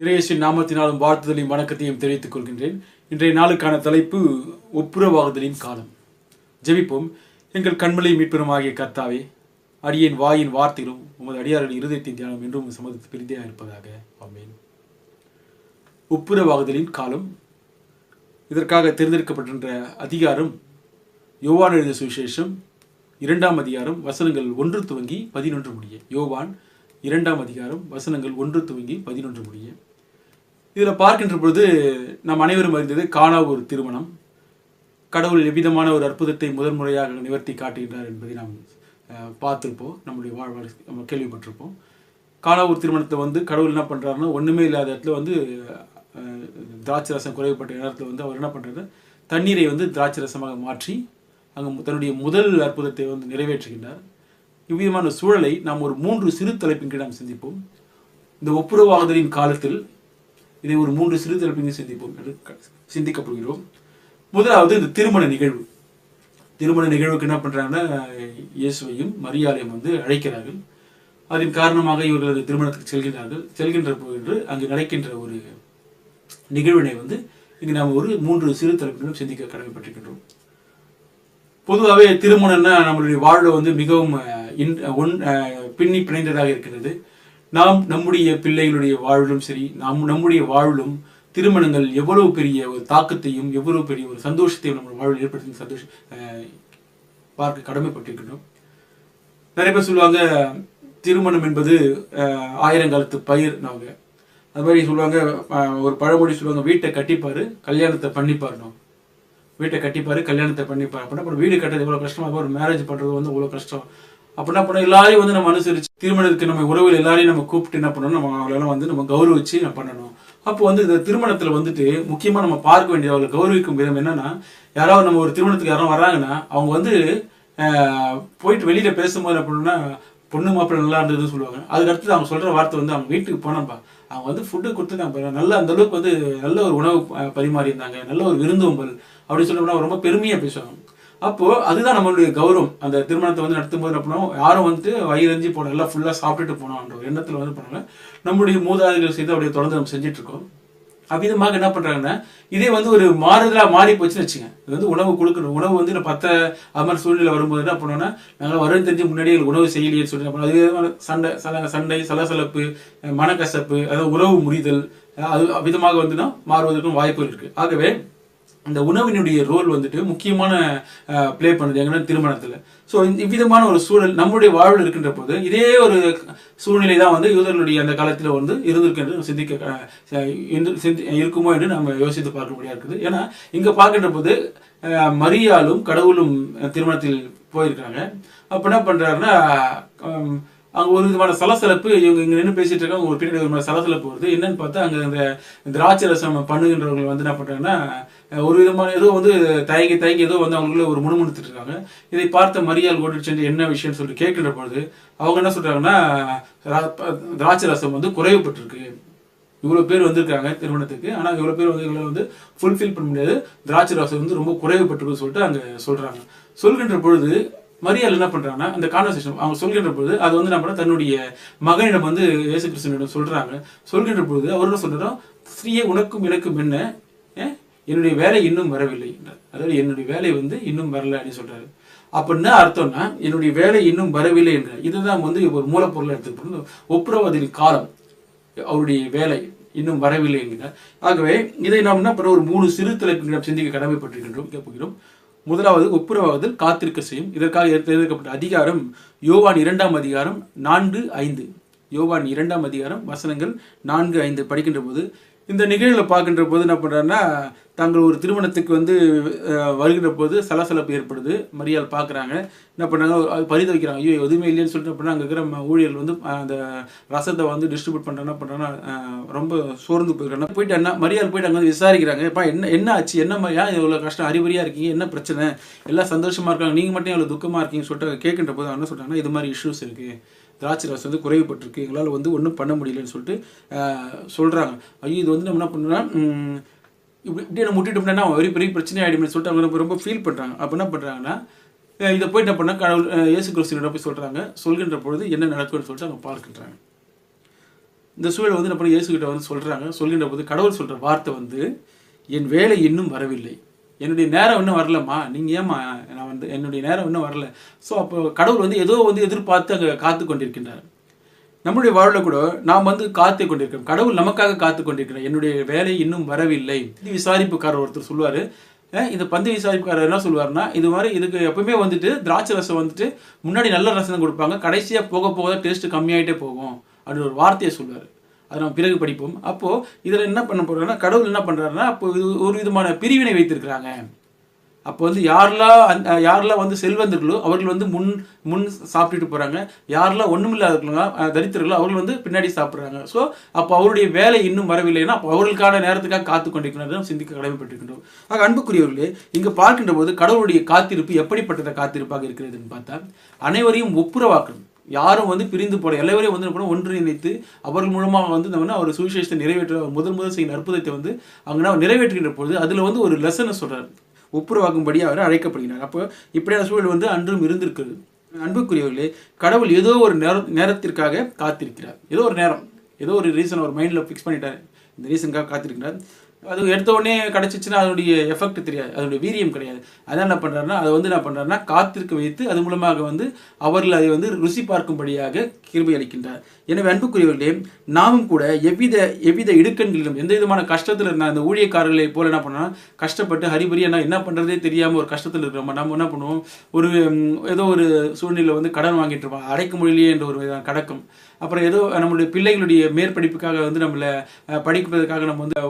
இறையேசின் நாமத்தினாலும் வாழ்த்துதலையும் வணக்கத்தையும் தெரிவித்துக் கொள்கின்றேன். இன்றைய நாளுக்கான தலைப்பு ஒப்புரவாகுதலின் காலம். ஜெபிப்போம். எங்கள் கண்மலை மீட்பெருமாகிய கர்த்தாவே அடியேன் வாயின் வார்த்தைகளும் உமது அடியாரின் இருதயத்தின் தியானம் என்றும் சமதித்து பிரிந்தையாக இருப்பதாக ஆமென். ஒப்புரவாகுதலின் காலம். இதற்காக தேர்ந்தெடுக்கப்பட்டிருந்த அதிகாரம் யோவான் எழுதிய சுவிசேஷம் இரண்டாம் அதிகாரம் வசனங்கள் ஒன்று துவங்கி பதினொன்று முடிய யோவான் இரண்டாம் அதிகாரம் வசனங்கள் ஒன்று துவங்கி பதினொன்று முடிய. இதில் பார்க்கின்ற பொழுது நாம் அனைவரும் அறிந்தது காணா ஒரு திருமணம். கடவுள் எவ்விதமான ஒரு அற்புதத்தை முதன்முறையாக நிவர்த்தி காட்டுகின்றார் என்பதை நாம் பார்த்துருப்போம். நம்முடைய வாழ்வாடு நம்ம கேள்விப்பட்டிருப்போம். காணா ஒரு திருமணத்தை வந்து கடவுள் என்ன பண்ணுறாருன்னா ஒன்றுமே இல்லாத இடத்துல வந்து திராட்சரசம் திராட்சை ரசம் குறைவுபட்ட நேரத்தில் வந்து அவர் என்ன பண்ணுறாரு தண்ணீரை வந்து திராட்சை ரசமாக மாற்றி அங்கே தன்னுடைய முதல் அற்புதத்தை வந்து நிறைவேற்றுகின்றார். இவ்விதமான சூழலை நாம் ஒரு மூன்று சிறு தலைப்பின் கீழ் நாம் சிந்திப்போம். இந்த ஒப்புரவாகுதலின் காலத்தில் இதை ஒரு மூன்று சிறு தலைப்பின் சிந்திப்போம் என்று க- சிந்திக்கப்படுகிறோம். முதலாவது இந்த திருமண நிகழ்வு. திருமண நிகழ்வுக்கு என்ன பண்றாங்கன்னா இயேசுவையும் மரியாதையும் வந்து அழைக்கிறார்கள். அதன் காரணமாக இவர்கள் அந்த திருமணத்துக்கு செல்கிறார்கள் செல்கின்ற போது அங்கு நடக்கின்ற ஒரு நிகழ்வினை வந்து இங்கு நாம் ஒரு மூன்று சிறு தலைப்பிலும் சிந்திக்க கடமைப்பட்டிருக்கின்றோம். பொதுவாகவே திருமணம்னா நம்மளுடைய வாழ்வு வந்து மிகவும் அஹ், இன்- ஒன் அஹ், பின்னி பிணைந்ததாக இருக்கிறது நாம் நம்முடைய பிள்ளைகளுடைய வாழ்விலும் சரி நாம் நம்முடைய வாழ்விலும் திருமணங்கள் எவ்வளவு பெரிய ஒரு தாக்கத்தையும் எவ்வளவு பெரிய ஒரு சந்தோஷத்தையும் நம்ம வாழ்வில் ஏற்படுத்தி சந்தோஷம் அஹ், பார்க்க கடமைப்பட்டிருக்கணும் நிறைய பேர் சொல்லுவாங்க திருமணம் என்பது ஆயிரங்காலத்து பயிர் நாங்க. அது மாதிரி சொல்லுவாங்க ஒரு பழமொழி சொல்லுவாங்க வீட்டை கட்டிப்பாரு கல்யாணத்தை பண்ணிப்பாருனோம் வீட்டை கட்டிப்பாரு கல்யாணத்தை பண்ணிப்பாரு. அப்படின்னா அப்புறம் வீடு கட்டுறது எவ்வளோ கஷ்டமா ஒரு மேரேஜ் பண்றது வந்து அவ்வளோ கஷ்டம். அப்படின்னா பண்ண எல்லாரையும் வந்து நம்ம அனுசரிச்சு திருமணத்துக்கு நம்ம உறவில் எல்லாரையும் நம்ம கூப்பிட்டு என்ன பண்ணணும்? நம்ம அவங்களெல்லாம் வந்து நம்ம கௌரவிச்சு நம்ம பண்ணணும். அப்போ வந்து இந்த திருமணத்துல வந்துட்டு முக்கியமா நம்ம பார்க்க வேண்டிய அவங்களை கௌரவிக்கும் விதம் என்னன்னா யாராவது நம்ம ஒரு திருமணத்துக்கு யாரும் வராங்கன்னா அவங்க வந்து போயிட்டு வெளியில பேசும்போது அப்படின்னா பொண்ணு மாப்பிள்ளை நல்லா இருந்ததுன்னு சொல்லுவாங்க. அதுக்கு அடுத்து அவங்க சொல்ற வார்த்தை வந்து அவங்க வீட்டுக்கு போனப்பா. அவங்க வந்து ஃபுட்டு கொடுத்து நம்ம நல்ல அந்த அளவுக்கு வந்து நல்ல ஒரு உணவு பரிமாறி இருந்தாங்க நல்ல ஒரு விருந்தோம்பல் அப்படின்னு சொல்லணும்னா ரொம்ப பெருமையா பேசுவாங்க. அப்போ அதுதான் நம்மளுடைய கௌரவம். அந்த திருமணத்தை வந்து நடத்தும் போது என்ன யாரும் வந்துட்டு வயிறஞ்சி போன எல்லாம் ஃபுல்லாக சாப்பிட்டுட்டு போனோம்ன்ற ஒரு எண்ணத்தில் வந்து பண்ணாங்க நம்முடைய மூதாதைகள் செய்து அப்படியே தொடர்ந்து நம்ம செஞ்சுட்டு இருக்கோம். அவ்விதமாக என்ன பண்ணுறாங்கன்னா இதே வந்து ஒரு மாறுதலாக மாறி போச்சுன்னு வச்சுங்க இது வந்து உணவு கொடுக்கணும். உணவு வந்து நான் பத்த அது மாதிரி சூழ்நிலை வரும்போது என்ன பண்ணோம்னா நாங்கள் வரும் தெரிஞ்சு முன்னாடியே உணவு செய்யலையே சொல்லி அப்புறம் அது சண்டை சல சண்டை சலசலப்பு மனக்கசப்பு அதாவது உறவு முறிதல் அது விதமாக வந்துன்னா மாறுவதற்கும் வாய்ப்புகள் இருக்குது ஆகவே அந்த உணவினுடைய ரோல் வந்துட்டு முக்கியமான ப்ளே பண்ணுது எங்கன்னா திருமணத்தில். ஸோ இவ்விதமான ஒரு சூழல் நம்முடைய வாழ்வில் இருக்கின்ற போது இதே ஒரு சூழ்நிலை தான் வந்து யூதர்களுடைய அந்த காலத்தில் வந்து இருந்திருக்கு என்று சிந்திக்க சிந்தி- இருக்குமோ என்று நம்ம யோசித்து பார்க்க முடியாது இருக்குது. ஏன்னா இங்கே பார்க்கின்ற போது மரியாலும் மரியாளும் கடவுளும் திருமணத்தில் போயிருக்காங்க அப்போ என்ன பண்ணுறாருன்னா அங்கே ஒரு விதமான சலசலப்பு இவங்க இங்கே நின்று பேசிட்டு இருக்காங்க ஒரு பின்னாடி ஒரு விதமான சலசலப்பு வருது. என்னன்னு பார்த்தா அங்கே அந்த திராட்சை ரசம் பண்ணுகின்றவங்க வந்து என்ன பண்ணுறாங்கன்னா ஒரு விதமான ஏதோ வந்து தயங்கி தயங்கி ஏதோ வந்து அவங்களுக்குள்ள ஒரு முணுமுணுத்துட்டு இருக்காங்க. இதை பார்த்த மரியாள் ஓடிட்டு சென்று என்ன விஷயம்னு சொல்லிட்டு கேட்கின்ற பொழுது அவங்க என்ன சொல்றாங்கன்னா திராட்சை ரசம் வந்து குறைவுபட்டிருக்கு. இவ்வளோ பேர் வந்திருக்காங்க திருமணத்துக்கு. ஆனால் இவ்வளோ பேர் வந்து இவங்களை வந்து ஃபுல்ஃபில் பண்ண முடியாது. திராட்சை ரசம் வந்து ரொம்ப குறைவுபட்டிருக்குன்னு சொல்லிட்டு அங்கே சொல்றாங்க. சொல்கின்ற பொழுது மரியாள் என்ன பண்றாங்கன்னா அந்த கான்வர்சேஷன் அவங்க சொல்கின்ற பொழுது அது வந்து நம்ம தன்னுடைய மகனிடம் வந்து இயேசு கிருஷ்ணனிடம் சொல்றாங்க. சொல்கின்ற பொழுது அவர் என்ன சொல்றாரோ ஸ்ரீயே உனக்கும் எனக்கும் என்ன? என்னுடைய வேலை இன்னும் வரவில்லை என்றார். அதாவது என்னுடைய வேலை வந்து இன்னும் வரல அப்படின்னு சொல்றாரு. அப்படின்னா அர்த்தம்னா என்னுடைய வேலை இன்னும் வரவில்லை என்ற இதுதான் வந்து ஒரு மூலப்பொருளை எடுத்துக்கணும் ஒப்புரவாதின் காலம். அவருடைய வேலை இன்னும் வரவில்லை என்கிறார். ஆகவே இதை நாம் என்ன பண்ண ஒரு மூணு சிறு தலைப்புகள் நாம் சிந்திக்க கடமைப்பட்டிருக்கின்றோம் கேட்க முதலாவது ஒப்புரவாகுதல் காத்திருக்க செய்யும். இதற்காக தேர்ந்தெடுக்கப்பட்ட அதிகாரம் யோவான் இரண்டாம் அதிகாரம் நான்கு ஐந்து. யோவான் இரண்டாம் அதிகாரம் வசனங்கள் நான்கு ஐந்து. படிக்கின்ற போது இந்த நிகழ்வில் பார்க்கின்ற போது என்ன பண்ணுறாங்கன்னா தாங்கள் ஒரு திருமணத்துக்கு வந்து வருகின்ற போது சலசலப்பு ஏற்படுது. மரியாள் பார்க்குறாங்க. என்ன பண்ணுறாங்க அது பரிதவிக்கிறாங்க ஐயோ எதுவுமே இல்லைன்னு சொல்லிட்டு என்ன அங்கே இருக்கிற ம- ஊழியர்கள் வந்து அந்த ரசத்தை வந்து டிஸ்ட்ரிபியூட் பண்ணுறாங்க என்ன பண்ணுறாங்கன்னா ரொம்ப சோர்ந்து போயிருக்காங்க போயிட்டு என்ன மரியாள் போயிட்டு அங்கே வந்து விசாரிக்கிறாங்க. இப்போ என்ன என்ன ஆச்சு? என்ன மாதிரியா இவ்வளோ கஷ்டம்? அறிகுறியா இருக்கீங்க? என்ன பிரச்சனை? எல்லாம் சந்தோஷமாக இருக்காங்க. நீங்கள் மட்டும் எவ்வளோ துக்கமாக இருக்கீங்கன்னு சொல்லிட்டு கேட்கின்ற போது என்ன சொல்கிறாங்கன்னா இது மாதிரி இஷ்யூஸ் இருக்குது திராட்சை ரசம் வந்து குறைவுபட்டிருக்கு. எங்களால் வந்து ஒன்றும் பண்ண முடியலன்னு சொல்லிட்டு சொல்கிறாங்க ஐயோ இது வந்து நம்ம என்ன பண்ணோம்னா இப்படி இப்படி நம்ம முட்டிட்டோம்னா ஒரு பெரிய பிரச்சனை ஆகிடும்னு சொல்லிட்டு அவங்க ரொம்ப- ரொம்ப ஃபீல் பண்ணுறாங்க அப்போ என்ன பண்ணுறாங்கன்னா இதை போய் என்ன பண்ண கடவுள் இயேசு கிறிஸ்துவிடம் போய் சொல்கிறாங்க சொல்கின்ற பொழுது என்ன நடக்கும்னு சொல்லிட்டு அவங்க பார்க்கின்றாங்க. இந்த சூழல் வந்து என்ன இயேசு கிட்ட வந்து சொல்கிறாங்க சொல்கின்ற போது கடவுள் சொல்கிற வார்த்தை வந்து என் வேலை இன்னும் வரவில்லை. என்னுடைய நேரம் இன்னும் வரலம்மா. நீங்கள் ஏம்மா நான் வந்து என்னுடைய நேரம் இன்னும் வரல. ஸோ அப்போ கடவுள் வந்து ஏதோ வந்து எதிர்பார்த்து அங்கே காத்து கொண்டிருக்கின்றார். நம்முடைய வாழ்வில் கூட நாம் வந்து காத்து கொண்டிருக்கிறோம். கடவுள் நமக்காக காத்து கொண்டிருக்கிறார். என்னுடைய வேலை இன்னும் வரவில்லை. இது விசாரிப்புக்காரர் ஒருத்தர் சொல்லுவார். இந்த பந்து விசாரிப்புக்காரர் என்ன சொல்லுவாருன்னா இது மாதிரி இதுக்கு எப்பவுமே வந்துட்டு திராட்சை ரசம் வந்துட்டு முன்னாடி நல்ல ரசம் கொடுப்பாங்க. கடைசியாக போக போக தான் கம்மியாயிட்டே போகும். அப்படின்னு ஒரு வார்த்தையை சொல்லுவார். அதை நம்ம பிறகு படிப்போம். அப்போது இதில் என்ன பண்ண போகிறாருன்னா கடவுள் என்ன பண்ணுறாருன்னா அப்போ இது ஒரு விதமான பிரிவினை வைத்திருக்கிறாங்க. அப்போ வந்து யாரெல்லாம் அந்த யாரெல்லாம் வந்து செல்வந்தர்களோ அவர்கள் வந்து முன் முன் சாப்பிட்டுட்டு போகிறாங்க யாரெல்லாம் ஒன்றுமில்லாதவர்களோ தரித்திரர்களோ அவர்கள் வந்து பின்னாடி சாப்பிட்றாங்க. ஸோ அப்போ அவருடைய வேலை இன்னும் வரவில்லைன்னா அப்போ அவர்களுக்கான நேரத்துக்காக காத்து கொண்டிருக்கிறார் சிந்திக்க கடமைப்பட்டிருக்கின்றோம். ஆக அன்புக்குரியவர்களே இங்கே பார்க்கின்ற போது கடவுளுடைய காத்திருப்பு எப்படிப்பட்டதை காத்திருப்பாக இருக்கிறதுன்னு பார்த்தா அனைவரையும் ஒப்புரவாக்கணும். யாரும் வந்து பிரிந்து போட எல்லோரையும் வந்து என்ன பண்ணணும், ஒன்றிணைத்து அவர்கள் மூலமாக வந்து நம்ம என்ன அவர் சுவிசேஷத்தை நிறைவேற்ற முதல் முதல் செய்யும் அற்புதத்தை வந்து அங்கே நிறைவேற்றுகின்ற பொழுது அதில் வந்து ஒரு லெசனை சொல்கிறார் ஒப்புரவாக்கும்படி அவர் அழைக்கப்படுகிறார். அப்போ இப்படியான சூழல் வந்து அன்றும் இருந்திருக்கிறது. அன்புக்குரியவர்களே கடவுள் ஏதோ ஒரு நேர நேரத்திற்காக காத்திருக்கிறார். ஏதோ ஒரு நேரம் ஏதோ ஒரு ரீசன் அவர் மைண்டில் ஃபிக்ஸ் பண்ணிட்டார். இந்த ரீசனுக்காக காத்திருக்கிறார். அது எடுத்த உடனே கிடச்சிச்சுன்னா அதனுடைய எஃபெக்ட் தெரியாது. அதனுடைய வீரியம் கிடையாது. அதான் என்ன பண்ணுறாருன்னா அதை வந்து என்ன பண்ணுறாருன்னா காத்திருக்க வைத்து அது மூலமாக வந்து அவர்கள் அதை வந்து ருசி பார்க்கும்படியாக கிருபை அளிக்கின்றார். எனவே அன்புக்குரியவர்களே நாமும் கூட எவ்வித எவ்வித இடுக்கண்களிலும் எந்த விதமான கஷ்டத்தில் இருந்தால் அந்த ஊழியக்காரர்களை போல என்ன பண்ணோம்னா கஷ்டப்பட்டு ஹரிபரியா நான் என்ன பண்ணுறதே தெரியாமல் ஒரு கஷ்டத்தில் இருக்கிறோம்? நம்ம என்ன பண்ணுவோம்? ஒரு ஏதோ ஒரு சூழ்நிலை வந்து கடன் வாங்கிட்டு இருப்போம். அடைக்க முடியலையே என்ற ஒரு விதம் கடக்கும். அப்புறம் ஏதோ நம்மளுடைய பிள்ளைகளுடைய மேற்படிப்புக்காக வந்து நம்மளை படிப்பதற்காக நம்ம வந்து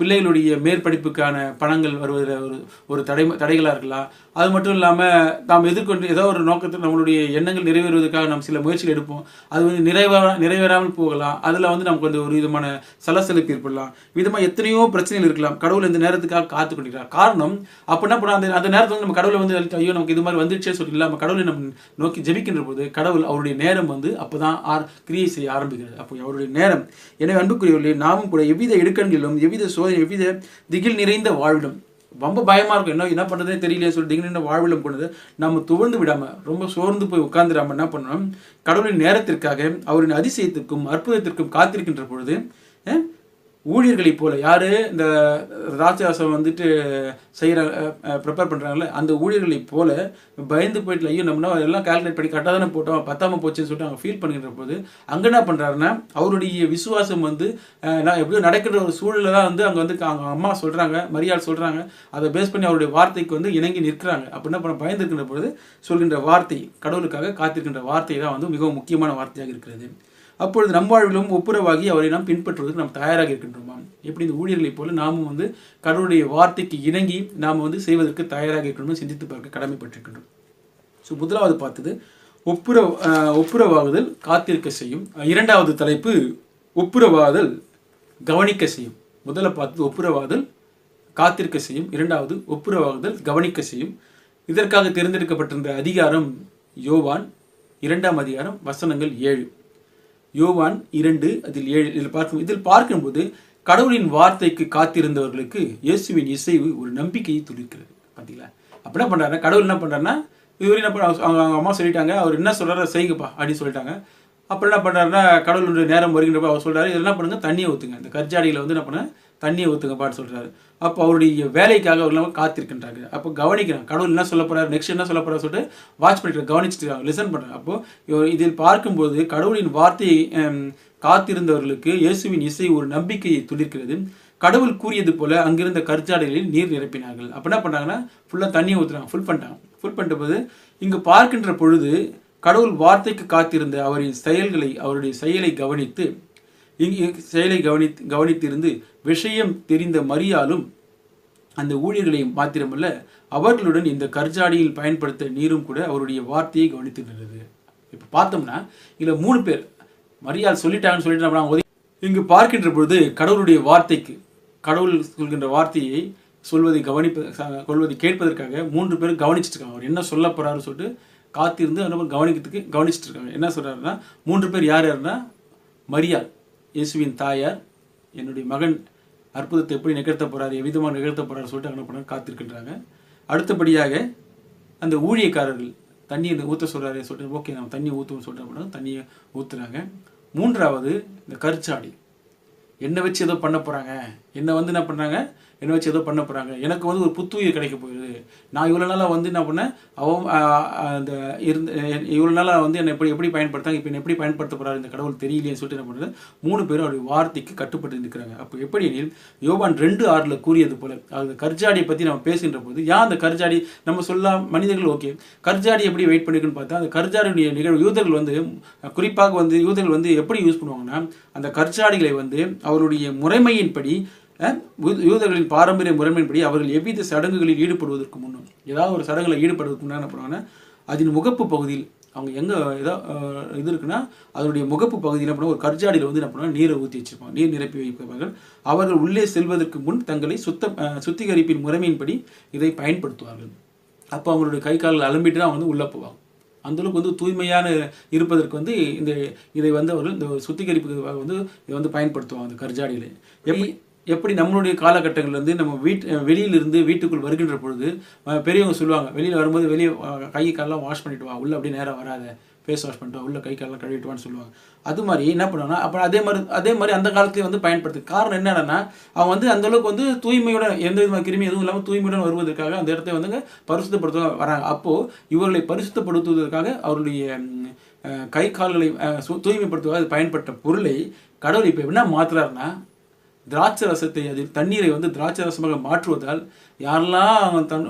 பிள்ளைகளுடைய மேற்படிப்புக்கான பணங்கள் வருவதில் ஒரு ஒரு தடை தடைகளாக இருக்கலாம். அது மட்டும் இல்லாமல் நாம் எதிர்கொண்டு ஏதோ ஒரு நோக்கத்தில் நம்மளுடைய எண்ணங்கள் நிறைவேறுவதற்காக நாம் சில முயற்சிகள் எடுப்போம். அது வந்து நிறைவேறா நிறைவேறாமல் போகலாம். அதில் வந்து நமக்கு வந்து ஒரு விதமான சலசலுக்கு ஏற்படலாம். விதமாக எத்தனையோ பிரச்சனைகள் இருக்கலாம். கடவுள் இந்த நேரத்துக்காக காத்து கொண்டிருக்கிறார். காரணம் அப்போ என்ன பண்ண அந்த அந்த நேரத்தில் வந்து நம்ம கடவுளை வந்து ஐயோ நமக்கு இது மாதிரி வந்துடுச்சே சொல்லி நம்ம கடவுளை நம்ம நோக்கி ஜெபிக்கின்ற போது கடவுள் அவருடைய நேரம் வந்து அப்போதான் ஆர் கிரியை செய்ய ஆரம்பிக்கிறது. அப்போ அவருடைய நேரம். எனவே அன்புக்குரியவர்களே நாமும் கூட எவ்வித இடுக்கண்களிலும் எவ்வித சோதனை எவ்வித திகில் நிறைந்த வாழ்விலும் ரொம்ப பயமா இருக்கும். என்ன என்ன பண்றதே தெரியலையே சொல்லி திகில் நிறைந்த வாழ்விலும் கொண்டது நம்ம துவழ்ந்து விடாம ரொம்ப சோர்ந்து போய் உட்கார்ந்துடாம என்ன பண்ணணும்? கடவுளின் நேரத்திற்காக அவரின் அதிசயத்திற்கும் அற்புதத்திற்கும் காத்திருக்கின்ற பொழுது ஊழியர்களை ஊழியர்களைப் போல. யாரு? இந்த ராஜாசம் வந்துட்டு செய்கிற ப்ரிப்பேர் பண்ணுறாங்கல்ல அந்த ஊழியர்களைப் போல பயந்து போயிட்டு ஐயோ நம்ம எல்லாம் கால்குலேட் பண்ணி கரெக்டாக தானே போட்டோம் பத்தாமல் போச்சுன்னு சொல்லிட்டு அவங்க ஃபீல் பண்ணிக்கிற போது அங்கே என்ன பண்ணுறாருன்னா அவருடைய விசுவாசம் வந்து நான் எப்படியோ நடக்கிற ஒரு சூழலில் தான் வந்து அங்கே வந்து அவங்க அம்மா சொல்கிறாங்க மரியாதை சொல்கிறாங்க அதை பேஸ் பண்ணி அவருடைய வார்த்தைக்கு வந்து இணங்கி நிற்கிறாங்க. அப்படின்னா பண்ண பயந்துருக்கின்ற பொழுது சொல்கின்ற வார்த்தை கடவுளுக்காக காத்திருக்கின்ற வார்த்தை தான் வந்து மிகவும் முக்கியமான வார்த்தையாக இருக்கிறது. அப்பொழுது நம் வாழ்விலும் ஒப்புரவாகி அவரை நாம் பின்பற்றுவதற்கு நாம் தயாராக இருக்கின்றோமா எப்படி இந்த ஊழியர்களைப் போல நாமும் வந்து கடவுளுடைய வார்த்தைக்கு இணங்கி நாம் வந்து செய்வதற்கு தயாராக இருக்கணும் சிந்தித்து பார்க்க கடமைப்பட்டிருக்கின்றோம். ஸோ முதலாவது பார்த்தது ஒப்புர ஒப்புரவாகுதல் காத்திருக்க செய்யும். இரண்டாவது தலைப்பு ஒப்புரவாதல் கவனிக்க செய்யும். முதல்ல பார்த்தது ஒப்புரவாதல் காத்திருக்க செய்யும். இரண்டாவது ஒப்புரவாகுதல் கவனிக்க செய்யும். இதற்காக தேர்ந்தெடுக்கப்பட்டிருந்த அதிகாரம் யோவான் இரண்டாம் அதிகாரம் வசனங்கள் ஏழு. யோவான் இரண்டு அதில் ஏழு இதில் பார்க்கும் இதில் பார்க்கும்போது கடவுளின் வார்த்தைக்கு காத்திருந்தவர்களுக்கு இயேசுவின் இசைவு ஒரு நம்பிக்கையை துளிர்க்கிறது. பார்த்தீங்களா அப்போ என்ன பண்றாருன்னா கடவுள் என்ன பண்ணுறாருன்னா இவர் என்ன பண்ண அவங்க அவங்க அம்மா சொல்லிட்டாங்க அவர் என்ன சொல்கிறார செய்யுங்கப்பா அப்படின்னு சொல்லிட்டாங்க. அப்புறம் என்ன பண்ணுறாருன்னா கடவுளுடைய நேரம் வருகின்றப்ப அவர் சொல்கிறாரு இதில் என்ன பண்ணுங்க தண்ணியை ஊற்றுங்க இந்த கர்ஜாடியில் வந்து என்ன பண்ணுங்கள் தண்ணியை ஊற்றுங்கப்பான்னு சொல்கிறாரு அப்போ அவருடைய வேலைக்காக அவர் இல்லாமல் காத்திருக்கின்றாங்க. அப்போ கவனிக்கிறாங்க. கடவுள் என்ன சொல்ல போகிறார் நெக்ஸ்ட் என்ன சொல்ல போகிறார் சொல்லிட்டு வாட்ச் பண்ணிட்டு கவனிச்சுட்டு இருக்காங்க லிசன் பண்ணுறாங்க அப்போ இதில் பார்க்கும்போது கடவுளின் வார்த்தையை காத்திருந்தவர்களுக்கு இயேசுவின் இசை ஒரு நம்பிக்கையை துளிர்க்கிறது. கடவுள் கூறியது போல அங்கிருந்த கற்சாடைகளில் நீர் நிரப்பினார்கள். அப்போ என்ன பண்ணாங்கன்னா ஃபுல்லாக தண்ணியை ஊற்றுறாங்க ஃபுல் பண்ணிட்டாங்க. ஃபுல் பண்ணிட்ட போது இங்கே பார்க்கின்ற பொழுது கடவுள் வார்த்தைக்கு காத்திருந்த அவரின் செயல்களை அவருடைய செயலை கவனித்து இங்கு செயலை கவனித்து கவனித்திருந்து விஷயம் தெரிந்த மரியாலும் அந்த ஊழியர்களையும் மாத்திரமல்ல அவர்களுடன் இந்த கர்ஜாடியில் பயன்படுத்த நீரும் கூட அவருடைய வார்த்தையை கவனித்து நின்றது இப்போ பார்த்தோம்னா இதில் மூணு பேர் மரியாதை சொல்லிட்டாங்கன்னு சொல்லிட்டு நம்ம இங்கு பார்க்கின்ற பொழுது கடவுளுடைய வார்த்தைக்கு கடவுள் சொல்கின்ற வார்த்தையை சொல்வதை கவனிப்ப கொள்வதை கேட்பதற்காக மூன்று பேரும் கவனிச்சுட்டு இருக்காங்க. அவர் என்ன சொல்ல போறாருன்னு சொல்லிட்டு காத்திருந்து அந்த கவனிக்கிறதுக்கு கவனிச்சிட்டு இருக்காங்க. என்ன சொல்றாருன்னா மூன்று பேர் யார் யாருன்னா மரியாள். இயேசுவின் தாயார் என்னுடைய மகன் அற்புதத்தை எப்படி நிகழ்த்த போகிறார் எவ்விதமாக நிகழ்த்த போகிறார் சொல்லிட்டு என்ன பண்ண காத்திருக்கின்றாங்க. அடுத்தபடியாக அந்த ஊழியக்காரர்கள் தண்ணியை ஊற்ற சொல்கிறாரு சொல்லிட்டு ஓகே நம்ம தண்ணி ஊற்றுவோம் சொல்லிட்டு அப்படின்னா தண்ணியை ஊற்றுறாங்க மூன்றாவது இந்த கருச்சாடி. என்னை வச்சு ஏதோ பண்ண போகிறாங்க என்னை வந்து என்ன பண்ணுறாங்க என்னை வச்சு ஏதோ பண்ண போகிறாங்க எனக்கு வந்து ஒரு புத்துயிர் கிடைக்க போயிடுது நான் இவ்வளோ நாளாக வந்து என்ன பண்ணேன்? அவன் அந்த இருந்த இவ்வளோ நாளாக வந்து என்னை எப்படி எப்படி பயன்படுத்தாங்க இப்போ என்னை எப்படி பயன்படுத்த போகிறாரு இந்த கடவுள் தெரியலையேன்னு சொல்லிட்டு என்ன பண்ணுறது மூணு பேரும் அவருடைய வார்த்தைக்கு கட்டுப்பட்டு நிற்கிறாங்க. அப்போ எப்படி எனில் யோபான் ரெண்டு ஆறில் கூறியது போல அந்த கர்ஜாடியை பற்றி நம்ம பேசுகின்ற போது ஏன் அந்த கர்ஜாடி நம்ம சொல்லலாம் மனிதர்கள் ஓகே கர்ஜாடி எப்படி வெயிட் பண்ணிருக்குன்னு பார்த்தா அந்த கர்ஜாடியுடைய நிகழ்வு யூதர்கள் வந்து குறிப்பாக வந்து யூதர்கள் வந்து எப்படி யூஸ் பண்ணுவாங்கன்னா அந்த கர்ஜாடிகளை வந்து அவருடைய முறைமையின்படி யூதர்களின் பாரம்பரிய முறைமையின்படி அவர்கள் எவ்வித சடங்குகளில் ஈடுபடுவதற்கு முன்னும் ஏதாவது ஒரு சடங்குல ஈடுபடுவதற்கு முன்னாடி என்ன பண்ணுவாங்கன்னா அதன் முகப்பு பகுதியில் அவங்க எங்கே ஏதோ இது இருக்குன்னா அதனுடைய முகப்பு பகுதியில் என்ன ஒரு கர்ஜாடியில் வந்து என்ன பண்ணுவாங்க நீரை ஊற்றி வச்சிருப்பாங்க நீர் நிரப்பி வைப்பவர்கள். அவர்கள் உள்ளே செல்வதற்கு முன் தங்களை சுத்த சுத்திகரிப்பின் முறைமையின்படி இதை பயன்படுத்துவார்கள். அப்போ அவங்களுடைய கை கால்கள் அலம்பிட்டு தான் வந்து உள்ளே போவாங்க. அந்த அளவுக்கு வந்து தூய்மையான இருப்பதற்கு வந்து இந்த இதை வந்து அவர்கள் இந்த சுத்திகரிப்பு வந்து இதை வந்து பயன்படுத்துவாங்க அந்த கர்ஜாடியில். எப்படி? எப்படி நம்மளுடைய காலகட்டங்கள்லேருந்து நம்ம வீட் வெளியிலிருந்து வீட்டுக்குள் வருகின்ற பொழுது பெரியவங்க சொல்லுவாங்க வெளியில் வரும்போது வெளியே கை காலெல்லாம் வாஷ் பண்ணிட்டு வா உள்ள அப்படியே நேராக வராத ஃபேஸ் வாஷ் பண்ணிட்டு உள்ளே உள்ள கை காலெல்லாம் கழுவிட்டுவான்னு சொல்லுவாங்க. அது மாதிரி என்ன பண்ணுவாங்கன்னா அப்புறம் அதே மாதிரி அதே மாதிரி அந்த காலத்துலேயே வந்து பயன்படுத்து. காரணம் என்னென்னா அவங்க வந்து அந்த அளவுக்கு வந்து தூய்மையுடன் எந்த விதமான கிருமி எதுவும் இல்லாமல் தூய்மையுடன் வருவதற்காக அந்த இடத்தை வந்துங்க பரிசுத்தப்படுத்த வராங்க. அப்போது இவர்களை பரிசுத்தப்படுத்துவதற்காக அவருடைய கை கால்களை தூய்மைப்படுத்துவதாக சு- பயன்பட்ட பொருளை கடவுள் இப்போ என்ன மாத்துறாருன்னா திராட்சை ரசத்தை அதில் தண்ணீரை வந்து திராட்சை ரசமாக மாற்றுவதால் யாரெல்லாம் அவங்க தன்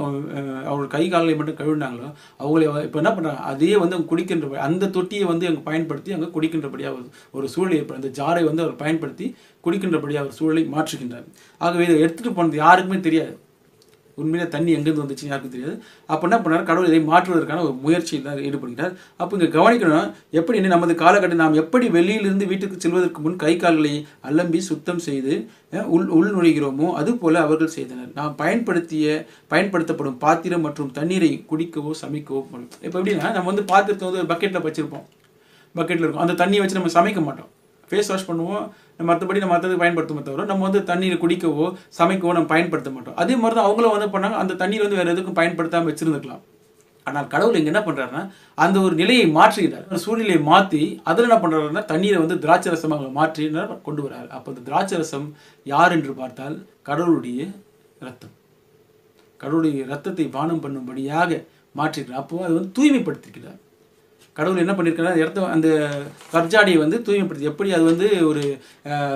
அவர்கள் கை கால்களை மட்டும் கழுவினாங்களோ அவங்களை இப்போ என்ன பண்ணுறாங்க அதையே வந்து அவங்க குடிக்கின்ற அந்த தொட்டியை வந்து அங்கே பயன்படுத்தி அங்கே குடிக்கின்றபடியாக ஒரு ஒரு சூழலை ஏற்படும் அந்த ஜாரை வந்து அவர் பயன்படுத்தி குடிக்கின்றபடியாக ஒரு சூழலை மாற்றுகின்றார். ஆகவே இதை எடுத்துகிட்டு போனது யாருக்குமே தெரியாது. உண்மையிலே தண்ணி எங்கேருந்து வந்துச்சுன்னு யாருக்கும் தெரியாது. அப்போ என்ன பண்ணார்? கடவுள் இதை மாற்றுவதற்கான ஒரு முயற்சியில் தான் ஈடுபடுகிறார். அப்போ இங்கே கவனிக்கணும் எப்படி நமது காலகட்டம் நாம் எப்படி வெளியிலிருந்து வீட்டுக்கு செல்வதற்கு முன் கை கால்களை அலம்பி சுத்தம் செய்து உள் உள் நுழைகிறோமோ அதுபோல அவர்கள் செய்தனர். நாம் பயன்படுத்திய பயன்படுத்தப்படும் பாத்திரம் மற்றும் தண்ணீரை குடிக்கவோ சமைக்கவோ இப்போ எப்படின்னா நம்ம வந்து பாத்திரத்தை வந்து ஒரு பக்கெட்டில் வச்சிருப்போம். பக்கெட்டில் இருக்கும். அந்த தண்ணியை வச்சு நம்ம சமைக்க மாட்டோம். ஃபேஸ் வாஷ் பண்ணுவோம். மற்றபடி நம்ம மற்றது பயன்படுத்துமே தவிர நம்ம வந்து தண்ணீரை குடிக்கவோ சமைக்கவோ நம்ம பயன்படுத்த மாட்டோம். அதே மாதிரி தான் அவங்களும் வந்து பண்ணாங்க. அந்த தண்ணீர் வந்து வேறு எதுக்கும் பயன்படுத்தாமல் வச்சிருந்துக்கலாம். ஆனால் கடவுள் இங்கே என்ன பண்ணுறாருன்னா அந்த ஒரு நிலையை மாற்றுகிறார். ஒரு சூழ்நிலையை மாற்றி அதில் என்ன பண்ணுறாருன்னா தண்ணீரை வந்து திராட்சை ரசமாக மாற்றி கொண்டு வரார். அப்போ அந்த திராட்சை ரசம் யார் என்று பார்த்தால் கடவுளுடைய ரத்தம். கடவுளுடைய ரத்தத்தை பானம் பண்ணும்படியாக மாற்றிருக்கிறார். அப்போ அது வந்து தூய்மைப்படுத்திருக்கிறார். கடவுள் என்ன பண்ணியிருக்காரு அந்த இடத்த அந்த கர்ஜாடியை வந்து தூய்மைப்படுத்தி எப்படி அது வந்து ஒரு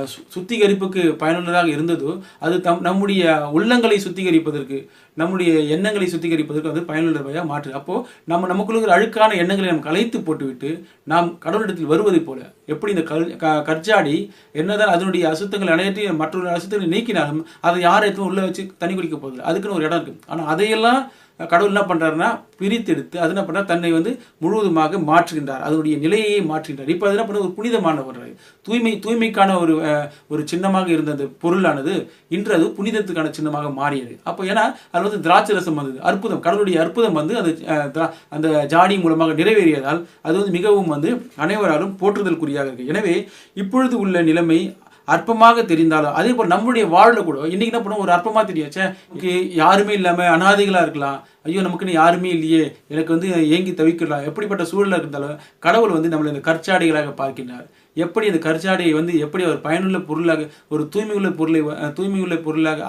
சு- சுத்திகரிப்புக்கு பயனுள்ளதாக இருந்ததோ அது தம் நம்முடைய உள்ளங்களை சுத்திகரிப்பதற்கு நம்முடைய எண்ணங்களை சுத்திகரிப்பதற்கு அது பயனுள்ளதாக மாற்று. அப்போது நம்ம நமக்குள்ள இருக்கிற அழுக்கான எண்ணங்களை நாம் கலைத்து போட்டுவிட்டு நாம் கடவுளிடத்தில் வருவதை போல எப்படி இந்த கல் க- கர்ஜாடி என்னதான் அதனுடைய அசுத்தங்கள் அனைத்து மற்றொரு அசுத்தங்களை நீக்கினாலும் அதை யார் எடுத்து உள்ளே வச்சு தண்ணி குடிக்க போகுது அதுக்குன்னு ஒரு இடம் இருக்குது ஆனால் அதையெல்லாம் கடவுள் என்ன பண்ணுறாருன்னா பிரித்தெடுத்து அது என்ன பண்றார்? தன்னை வந்து முழுவதுமாக மாற்றுகின்றார். அதனுடைய நிலையை மாற்றுகின்றார். இப்போ அது என்ன பண்ண ஒரு புனிதமானவர். தூய்மை தூய்மைக்கான ஒரு ஒரு சின்னமாக இருந்த அந்த பொருளானது இன்று அது புனிதத்துக்கான சின்னமாக மாறியது. அப்போ ஏன்னா அது வந்து திராட்சை ரசம் வந்தது. அற்புதம். கடவுளுடைய அற்புதம் வந்து அது திரா- அந்த ஜாடி மூலமாக நிறைவேறியதால் அது வந்து மிகவும் வந்து அனைவராலும் போற்றுதலுக்குரியாக இருக்கு. எனவே இப்பொழுது உள்ள நிலைமை அற்பமாக தெரிந்தாலும் அதே போல் நம்மளுடைய வாழ்வில் கூட இன்னைக்கு என்ன பண்ணுவோம்? ஒரு அற்பமா தெரியாச்சே. இங்கே யாருமே இல்லாமல் அனாதைகளாக இருக்கலாம். ஐயோ நமக்குன்னு யாருமே இல்லையே. எனக்கு வந்து ஏங்கி தவிக்கலாம். எப்படிப்பட்ட சூழலாக இருந்தாலும் கடவுள் வந்து நம்மளை இந்த கற்சாடைகளாக பார்க்கின்றார். எப்படி அந்த கற்சாடையை வந்து எப்படி ஒரு பயனுள்ள பொருளாக ஒரு தூய்மையுள்ள பொருளை தூய்மையுள்ள பொருளாக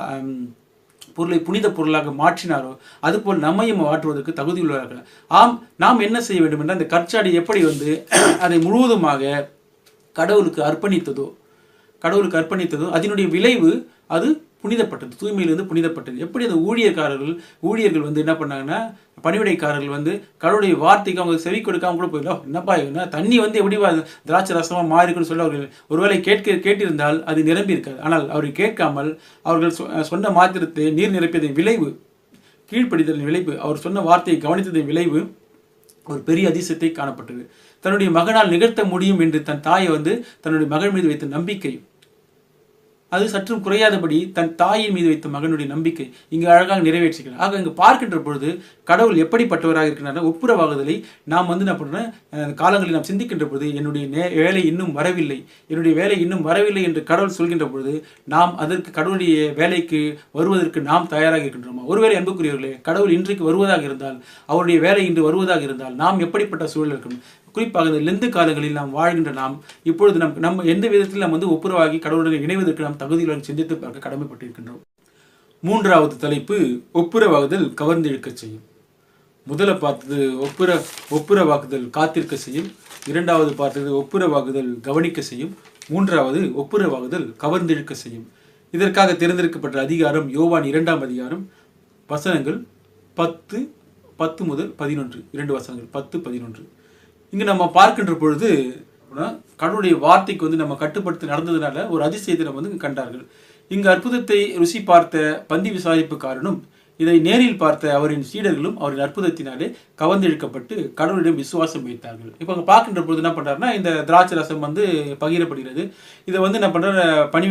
பொருளை புனித பொருளாக மாற்றினாரோ அதுபோல் நம்மையும் மாற்றுவதற்கு தகுதியுள்ளவர்கள் ஆம் நாம் என்ன செய்ய வேண்டும் என்றால் அந்த கற்சாடி எப்படி வந்து அதை முழுவதுமாக கடவுளுக்கு அர்ப்பணித்ததோ கடவுளுக்கு அர்ப்பணித்ததோ அதனுடைய விளைவு அது புனிதப்பட்டது தூய்மையிலிருந்து புனிதப்பட்டது. எப்படி அந்த ஊழியக்காரர்கள் ஊழியர்கள் வந்து என்ன பண்ணாங்கன்னா பணிவிடைக்காரர்கள் வந்து கடவுளுடைய வார்த்தைக்கு அவங்க செவி கொடுக்காம கூட போயிடலாம். என்னப்பா என்ன தண்ணி வந்து எப்படி திராட்சை ரசமாக மாறிக்குன்னு சொல்லி அவர்கள் ஒருவேளை கேட்க கேட்டிருந்தால் அது நிரம்பி இருக்காது. ஆனால் அவர்கள் கேட்காமல் அவர்கள் சொ- சொன்ன மாத்திரத்தை நீர் நிரப்பியதன் விளைவு கீழ்ப்படிதலின் விளைவு அவர் சொன்ன வார்த்தையை கவனித்ததன் விளைவு ஒரு பெரிய அதிசயத்தை காணப்பட்டது. தன்னுடைய மகனால் நிகழ்த்த முடியும் என்று தன் தாயை வந்து தன்னுடைய மகள் மீது வைத்த நம்பிக்கை. அது சற்றும் குறையாதபடி தன் தாயின் மீது வைத்த மகனுடைய நம்பிக்கை இங்கு அழகாக நிறைவேற்றுகிறார் ஆக இங்கு பார்க்கின்ற பொழுது கடவுள் எப்படிப்பட்டவராக இருக்கின்றன ஒப்புரவாகுதலை நாம் வந்து என்ன பண்ணுறேன் காலங்களில் நாம் சிந்திக்கின்ற பொழுது என்னுடைய நே- வேலை இன்னும் வரவில்லை. என்னுடைய வேலை இன்னும் வரவில்லை என்று கடவுள் சொல்கின்ற பொழுது நாம் அதற்கு கடவுளுடைய வேலைக்கு வருவதற்கு நாம் தயாராக இருக்கின்றோமா? ஒருவேளை அன்புக்குரியவர்களே கடவுள் இன்றைக்கு வருவதாக இருந்தால் அவருடைய வேலை இன்று வருவதாக இருந்தால் நாம் எப்படிப்பட்ட சூழல் இருக்கணும்? குறிப்பாக இந்த லெந்து காலங்களில் நாம் வாழ்கின்ற நாம் இப்பொழுது நம் நம்ம எந்த விதத்தில் நாம் வந்து ஒப்புரவாகி கடவுளுடன் இணைவதற்கு நாம் தகுதியுடன் சிந்தித்து பார்க்க கடமைப்பட்டிருக்கின்றோம். மூன்றாவது தலைப்பு ஒப்புரவாகுதல் கவர்ந்திழுக்கச் செய்யும். முதல்ல பார்த்தது ஒப்புர ஒப்புரவாக்குதல் காத்திருக்க செய்யும். இரண்டாவது பார்த்தது ஒப்புரவாகுதல் கவனிக்க செய்யும். மூன்றாவது ஒப்புரவாகுதல் கவர்ந்திழுக்க செய்யும். இதற்காக தேர்ந்தெடுக்கப்பட்ட அதிகாரம் யோவான் இரண்டாம் அதிகாரம் வசனங்கள் பத்து பத்து முதல் பதினொன்று இரண்டு வசனங்கள் பத்து பதினொன்று. இங்கே நம்ம பார்க்கின்ற பொழுது கடவுளுடைய வார்த்தைக்கு வந்து நம்ம கட்டுப்படுத்தி நடந்ததுனால ஒரு அதிசயத்தை நம்ம வந்து கண்டார்கள். இங்கு அற்புதத்தை ருசி பார்த்த பந்தி விசாரிப்புக்காரனும் இதை நேரில் பார்த்த அவரின் சீடர்களும் அவரின் அற்புதத்தினாலே கவர்ந்தெழுக்கப்பட்டு கடவுளிடம் விசுவாசம் வைத்தார்கள். இப்போ அங்கே பார்க்கின்ற பொழுது என்ன பண்ணுறாருன்னா இந்த திராட்சை ரசம் வந்து பகிரப்படுகிறது. இதை வந்து என்ன பண்ணுற பணி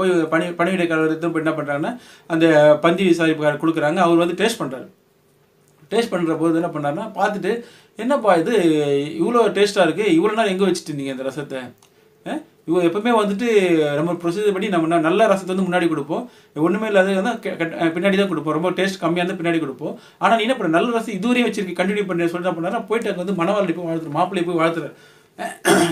போய் பணி பணிவிடை என்ன பண்ணுறாங்கன்னா அந்த பந்தி விசாரிப்புக்காரர் கொடுக்குறாங்க. அவர் வந்து டேஸ்ட் பண்ணுறாரு டேஸ்ட் பண்ணுற போது என்ன பண்ணார்னா பார்த்துட்டு என்னப்பா இது? இவ்வளோ டேஸ்ட்டாக இருக்குது இவ்வளோ நாள் எங்கே வச்சுட்டு இருந்தீங்க இந்த ரசத்தை? இவ எப்பவுமே வந்துட்டு நம்ம ப்ரொசீஜர் படி நம்ம நல்ல ரசத்தை வந்து முன்னாடி கொடுப்போம். ஒன்றுமே இல்லாத தான் பின்னாடி தான் கொடுப்போம். ரொம்ப டேஸ்ட் கம்மியாக இருந்தால் பின்னாடி கொடுப்போம். ஆனால் நீ என்ன பண்ண? நல்ல ரசம் இதுவரையும் வச்சிருக்கு கண்டினியூ பண்ணி சொல்லி என்ன பண்ணாரா போயிட்டு அங்கே வந்து மணவாளி போய் வாழ்த்துற மாப்பிள்ளை போய் வாழ்த்துற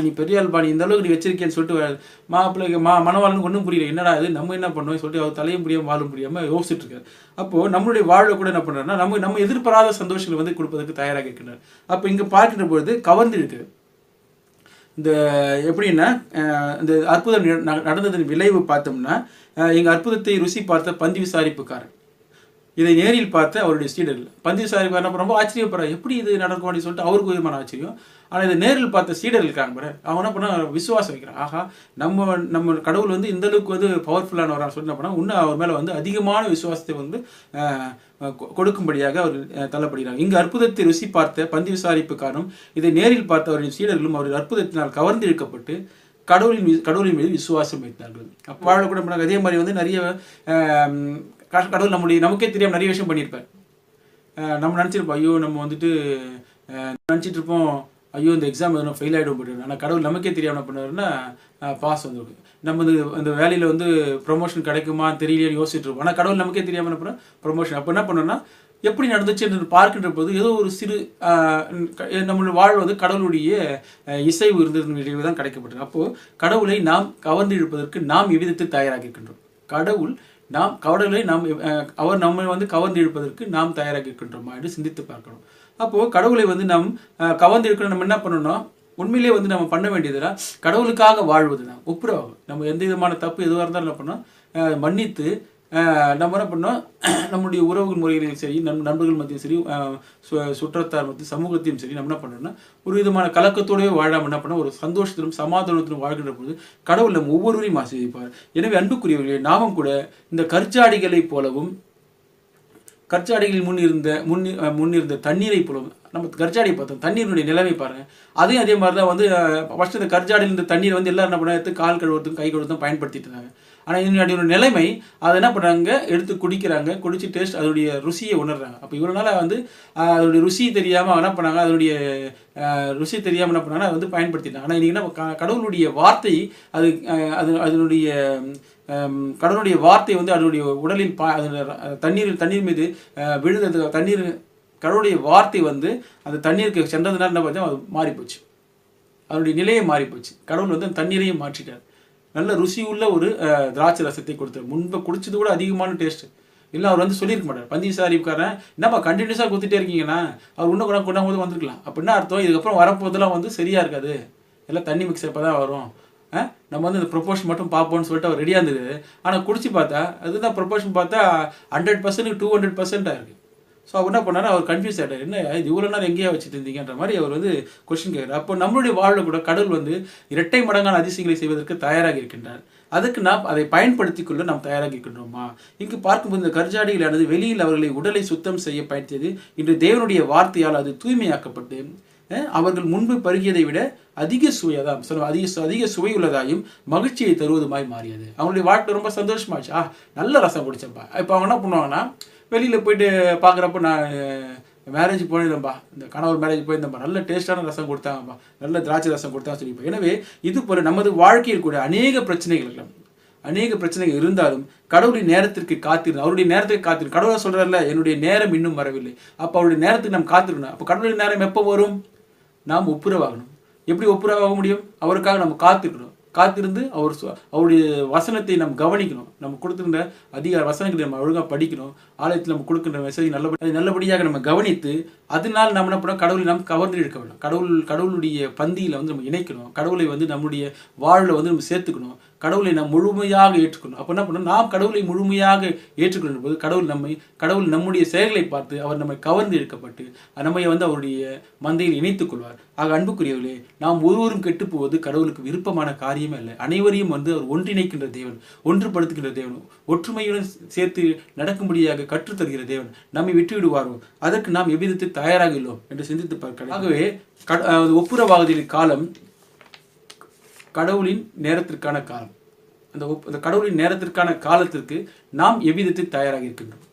நீ பெரிய ஆள் பாடி இந்த அளவுக்கு நீ வச்சிருக்கேன்னு சொல்லிட்டு மாப்பிள்ளைக்கு மா மணவாளனுக்கு ஒன்றும் புரியல. என்னடா இது? நம்ம என்ன பண்ணோம் சொல்லிட்டு அவர் தலையும் முடியாமல் வாழும் முடியாமல் யோசிச்சுட்டு இருக்காரு. அப்போ நம்மளுடைய வாழ்வை கூட என்ன பண்றாருன்னா நம்ம நம்ம எதிர்பாராத சந்தோஷங்களை வந்து கொடுப்பதற்கு தயாராக இருக்கின்றார். அப்போ இங்கே பார்க்கின்ற பொழுது கவர்ந்து இருக்குது இந்த எப்படின்னா இந்த அற்புதம் நட- நடந்ததன் விளைவு பார்த்தோம்னா எங்கள் அற்புதத்தை ருசி பார்த்த பந்தி விசாரிப்புக்காரன். இதை நேரில் பார்த்த அவருடைய சீடர்கள் பந்தி விசாரிப்பார் என்ன ரொம்ப ஆச்சரியப்படுறாரு. எப்படி இது நடக்கும் அப்படின்னு சொல்லிட்டு அவருக்கு விதமான ஆச்சரியம். ஆனால் இதை நேரில் பார்த்த சீடர்கள் இருக்காங்க பாரு என்ன பண்ணா விசுவாசம் வைக்கிறான். ஆஹா நம்ம நம்ம கடவுள் வந்து இந்த அளவுக்கு வந்து பவர்ஃபுல்லானவரான்னு சொல்லி என்ன பண்ணா இன்னும் அவர் மேலே வந்து அதிகமான விசுவாசத்தை வந்து கொ- கொடுக்கும்படியாக அவர் தள்ளப்படுகிறார். இங்கு அற்புதத்தை ருசி பார்த்த பந்தி விசாரிப்புக்காரனும் இதை நேரில் பார்த்த அவரின் சீடர்களும் அவருடைய அற்புதத்தினால் கவர்ந்து இழுக்கப்பட்டு கடவுளின் மீது கடவுளின் மீது விசுவாசம் வைத்தார்கள். அப்போ கூட பண்ணாங்க. அதே மாதிரி வந்து நிறைய கடவுள் நம்முடைய நமக்கே தெரியாம நிறைய விஷயம் பண்ணியிருப்பார். நம்ம நினச்சிருப்போம் ஐயோ நம்ம வந்துட்டு நினச்சிட்டு இருப்போம் ஐயோ இந்த எக்ஸாம் எதுவும் ஃபெயில் ஆகிடும் போயிட்டு ஆனால் கடவுள் நமக்கே தெரியாமல் என்ன பண்ணாருன்னா பாஸ் வந்துருக்கு. நம்ம இந்த இந்த வேலையில் வந்து ப்ரொமோஷன் கிடைக்குமா தெரியலையே யோசிச்சுட்டு இருப்போம். ஆனால் கடவுள் நமக்கே தெரியாமல் என்ன ப்ரொமோஷன் அப்போ என்ன பண்ணோம்னா எப்படி நடந்துச்சு என்று பார்க்கின்ற போது ஏதோ ஒரு சிறு நம்மளுடைய வாழ்வு வந்து கடவுளுடைய இசைவு இருந்ததன் விளைவு தான் கிடைக்கப்பட்டது. அப்போது கடவுளை நாம் கவர்ந்து இழுப்பதற்கு நாம் எவ்விதத்தில் தயாராக இருக்கின்றோம். கடவுள் நாம் கடவுளை நாம் அவர் நம்மை வந்து கவர்ந்து இழுப்பதற்கு நாம் தயாராக இருக்கின்றோமா என்று சிந்தித்து பார்க்கணும். அப்போது கடவுளை வந்து நாம் கவர்ந்து இழுக்கணும் நம்ம என்ன பண்ணணும்னா உண்மையிலேயே வந்து நம்ம பண்ண வேண்டியதுனா கடவுளுக்காக வாழ்வது தான் ஒப்புரவாகும். நம்ம எந்த விதமான தப்பு எதுவாக இருந்தாலும் என்ன பண்ணோம் மன்னித்து நம்ம என்ன பண்ணோம்? நம்முடைய உறவு முறைகளிலும் சரி நம் நண்பர்கள் மத்தியும் சரி சு- சுற்றத்தார் மத்தியும் சமூகத்தையும் சரி நம்ம என்ன பண்ணோம்னா ஒரு விதமான கலக்கத்தோடவே வாழாமல் என்ன பண்ணோம்? ஒரு சந்தோஷத்திலும் சமாதானத்திலும் வாழ்கின்ற பொழுது கடவுள் நம்ம ஒவ்வொருவரையும் ஆசிரியப்பார் எனவே அன்புக்குரியவர்களே நாமும் கூட இந்த கற்சாடிகளைப் போலவும் கற்சாடிகளில் முன் இருந்த முன் முன் இருந்த தண்ணீரை போலவும் நம்ம கர்ஜாடியை பார்த்தோம். தண்ணீருடைய நிலைமை பாருங்க. அதையும் அதே மாதிரி தான் வந்து ஃபஸ்ட்டு இந்த கர்ஜாடியில் இருந்த தண்ணீர் வந்து எல்லாரும் என்ன பண்ண கால் கழுவுறதுக்கும் கை கழுவுறதுக்கும் பயன்படுத்திட்டு இருந்தாங்க. ஆனால் இதனுடைய நிலைமை அதை என்ன பண்ணுறாங்க எடுத்து குடிக்கிறாங்க. குடிச்சு டேஸ்ட் அதனுடைய ருசியை உணர்றாங்க. அப்போ இவ்வளோ நாளாக வந்து அதனுடைய ருசி தெரியாமல் என்ன பண்ணாங்க? அதனுடைய ருசி தெரியாமல் என்ன பண்ணாங்க அதை வந்து பயன்படுத்திட்டாங்க. ஆனால் இன்றைக்கி என்ன கடவுளுடைய வார்த்தை அது அது அதனுடைய கடவுளுடைய வார்த்தை வந்து அதனுடைய உடலில் பா அதனுடைய தண்ணீர் தண்ணீர் மீது அஹ், விழுந்தது தண்ணீர் கடவுளுடைய வார்த்தை வந்து அந்த தண்ணீருக்கு சென்றதுனால என்ன பார்த்தா அது மாறி போச்சு அதனுடைய நிலையை மாறி போச்சு கடவுள் வந்து அந்த தண்ணீரையும் மாற்றிட்டார். நல்ல ருசியுள்ள ஒரு திராட்சை ரசத்தை கொடுத்தார். முன்பு குடிச்சது கூட அதிகமான டேஸ்ட் இல்லை அவர் வந்து சொல்லியிருக்க மாட்டார். பந்தி சாரிக்காரன் என்னப்பா கண்டினியூஸாக கொடுத்துட்டே இருக்கீங்கன்னா அவர் இன்னும் கூட கொண்டாம்போது வந்திருக்கலாம். அப்படின்னா அர்த்தம்? இதுக்கப்புறம் வரப்போதெல்லாம் வந்து சரியா இருக்காது. எல்லாம் தண்ணி மிக்ஸ் அப்போ தான் வரும். ஆ? நம்ம வந்து இந்த ப்ரொபோஷன் மட்டும் பார்ப்போம்னு சொல்லிட்டு அவர் ரெடியாக இருந்தது. ஆனால் குடிச்சு பார்த்தா அதுதான் ப்ரொபோஷன் பார்த்தா ஹண்ட்ரட் பர்சன்ட் டூ ஹண்ட்ரட் பர்சன்ட்டாக இருக்குது ஸோ அவர் என்ன பண்ணார்? அவர் கன்ஃபியூஸ் ஆகிட்டார் என்ன இது இவ்வளோ நேரம் எங்கேயா வச்சுட்டு இருந்தீங்கன்ற மாதிரி அவர் வந்து கொஸ்டின் கேட்குறார். அப்போ நம்மளுடைய வாழ்வில் கூட கடவுள் வந்து இரட்டை மடங்கான அதிசயங்களை செய்வதற்கு தயாராக இருக்கின்றார். அதுக்கு நாம் அதை பயன்படுத்தி கொள்ள நாம் தயாராக இருக்கின்றோமா? இங்கு பார்க்கும்போது இந்த கர்ஜாடிகளானது வெளியில் அவர்களை உடலை சுத்தம் செய்ய பயன்படுத்தியது இன்று தேவனுடைய வார்த்தையால் அது தூய்மையாக்கப்பட்டு அவர்கள் முன்பு பருகியதை விட அதிக சுவையதான் சொல்லுவோம் அதிக அதிக சுவை உள்ளதாயும் மகிழ்ச்சியை தருவதுமாய் மாறியது. அவங்களுடைய வாழ்க்கை ரொம்ப சந்தோஷமாச்சு ஆ நல்ல ரசம் குடிச்சப்பா இப்போ அவங்க என்ன பண்ணுவாங்கன்னா வெளியில் போயிட்டு பார்க்குறப்ப நான் மேரேஜ் போயிருந்தேன்ப்பா இந்த கணவர் மேரேஜ் போயிருந்தேன்ப்பா. நல்ல டேஸ்டான ரசம் கொடுத்தாங்கப்பா. நல்ல திராட்சை ரசம் கொடுத்தாங்க சொல்லிப்பா. எனவே இது போல நமது வாழ்க்கையில் கூட அநேக பிரச்சனைகள் இருக்கலாம் அநேக பிரச்சனைகள் இருந்தாலும் கடவுளின் நேரத்திற்கு காத்திருந்து அவருடைய நேரத்துக்கு காத்திரு கடவுளை சொல்றாருல என்னுடைய நேரம் இன்னும் வரவில்லை. அப்போ அவருடைய நேரத்துக்கு நாம் காத்திருக்கணும். அப்போ கடவுளின் நேரம் எப்போ வரும்? நாம் ஒப்புரவாகணும். எப்படி ஒப்புரவாக முடியும்? அவருக்காக நம்ம காத்திருக்கணும். காத்திருந்து அவர் அவருடைய வசனத்தை நம்ம கவனிக்கணும். நம்ம கொடுத்துருந்த அதிகார வசனங்களை நம்ம ஒழுங்காக படிக்கணும். ஆலயத்தில் நம்ம கொடுக்கின்ற மெசேஜ் நல்லபடி நல்லபடியாக நம்ம கவனித்து அதனால் நம்ம என்ன பண்ணோம் கடவுளை நாம் கவர்ந்து எடுக்க வேண்டும். கடவுள் கடவுளுடைய பந்தியில் வந்து நம்ம இணைக்கணும். கடவுளை வந்து நம்முடைய வாழ்வில் வந்து நம்ம சேர்த்துக்கணும். கடவுளை நாம் முழுமையாக ஏற்றுக்கணும் அப்போ என்ன பண்ணணும்? நாம் கடவுளை முழுமையாக ஏற்றுக்கொள்ளும் போது கடவுள் நம்மை கடவுள் நம்முடைய செயல்களை பார்த்து அவர் நம்மை கவர்ந்து இழுக்கப்பட்டு நம்மை வந்து அவருடைய மந்தையில் இணைத்துக் கொள்வார். ஆக அன்புக்குரியவர்களே நாம் ஒருவரும் கெட்டு போவது கடவுளுக்கு விருப்பமான காரியமே இல்லை அனைவரையும் வந்து அவர் ஒன்றிணைக்கின்ற தேவன் ஒன்றுபடுத்துகின்ற தேவன் ஒற்றுமையுடன் சேர்த்து நடக்கும்படியாக கற்றுத்தருகிற தேவன் நம்மை விட்டுவிடுவாரோ? அதற்கு நாம் எவ்விதத்தில் தயாராக இல்லோம் என்று சிந்தித்து பார்க்கலாம் ஆகவே ஒப்புரவாகுதலின் காலம் கடவுளின் நேரத்திற்கான காலம். அந்த அந்த கடவுளின் நேரத்திற்கான காலத்திற்கு நாம் எவ்விதத்தில் தயாராக இருக்கின்றோம்?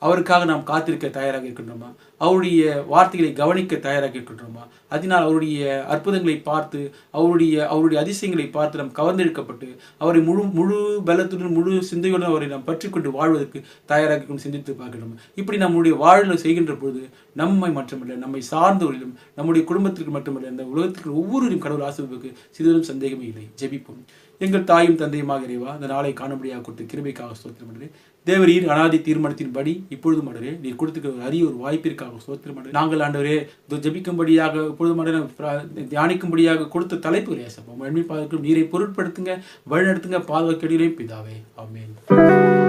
அவருக்காக நாம் காத்திருக்க தயாராக இருக்கின்றோமா? அவருடைய வார்த்தைகளை கவனிக்க தயாராக இருக்கின்றோமா? அதனால் அவருடைய அற்புதங்களை பார்த்து அவருடைய அவருடைய அதிசயங்களை பார்த்து நாம் கவர்ந்தெடுக்கப்பட்டு அவரை முழு முழு பலத்துடன் முழு சிந்தையுடன் அவரை நாம் பற்றிக்கொண்டு வாழ்வதற்கு தயாராக சிந்தித்து பார்க்கிறோம் இப்படி நம்முடைய வாழ்வில் செய்கின்ற பொழுது நம்மை மட்டுமல்ல நம்மை சார்ந்தவரிலும் நம்முடைய குடும்பத்திற்கு மட்டுமல்ல இந்த உலகத்திற்கு ஒவ்வொருவரையும் கடவுள் ஆசிர்வதற்கு சிறிதும் சந்தேகமே இல்லை. ஜெபிப்போம். எங்கள் தாயும் தந்தையுமாக இறைவா இந்த நாளை காணும்படியாக கொடுத்து கிருமைக்காக ஸ்தோத்திரம் பண்ணுறேன் தேவரீர் அனாதி தீர்மானத்தின்படி இப்பொழுது மடரே நீர் கொடுத்துக்க ஒரு அரிய ஒரு வாய்ப்பிற்காக ஸ்தோத்திரம் பண்ணுறேன் நாங்கள் ஆண்டவரே ஜபிக்கும்படியாக இப்பொழுது மடரே தியானிக்கும்படியாக கொடுத்த தலைப்புகளை ஏசப்போம் எண்ணி பார்க்கும் நீரை பொருட்படுத்துங்க வழிநடத்துங்க பாதுகாக்கடியிலே பிதாவே. ஆமென்.